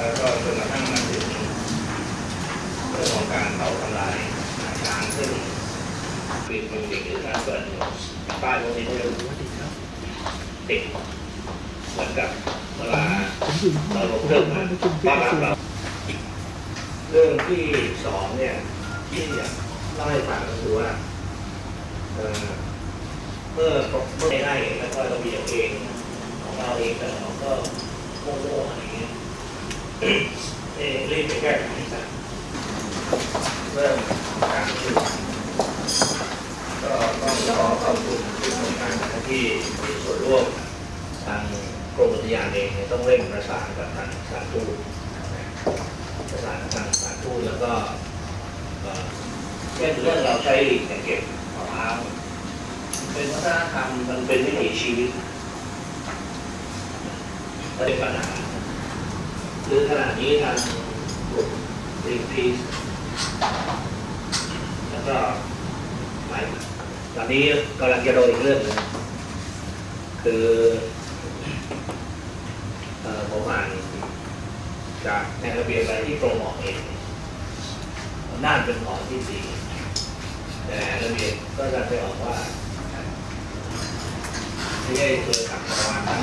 แล้วก็จนกระทั่งมาถึงเรื่องของการเผาทำลายช้างซึ่งปิดมือหรือการเปิดป้ายพวกนี้ก็จะติดเหมือนกับเวลาเราลงเครื่องมาต้อนเราเรื่องที่สองเนี่ยที่อยากเล่าให้ฟังก็คือว่าเอ่มื่อเมื่อไม่ได้แล้วก็เรามีเอาเองของเราเองแต่เราก็โง่ๆอะไรอย่างเงี้ย รีบไปแก้ไขซะเริ่มการประชุมก็ต้องขอขอบคุณทุกหน่วยงานที่มีส่วนร่วมทางกรมอุทยานเองเนี่ยต้องเร่งประสานกับทางสถานทูตประสานกับทางสถานทูตแล้วก็เอ่อเช่นเรื่องเราใช้ลิงเก็บมะพร้าวเป็นวัฒนธรรมมันเป็นวิถีชีวิตไม่เป็นปัญหา คือขณะนี้ทางกลุ่มรีพีสแล้วก็หลายตอนนี้กำลังจะโดนอีกเรื่องหนึงคือผมอ่านจากในระเบียบอะไรที่กรมออกเองน่านเป็นของที่สี่แต่ระเบียบก็จะไปออกว่าไม่ใช่เคยขับประมาณนั้น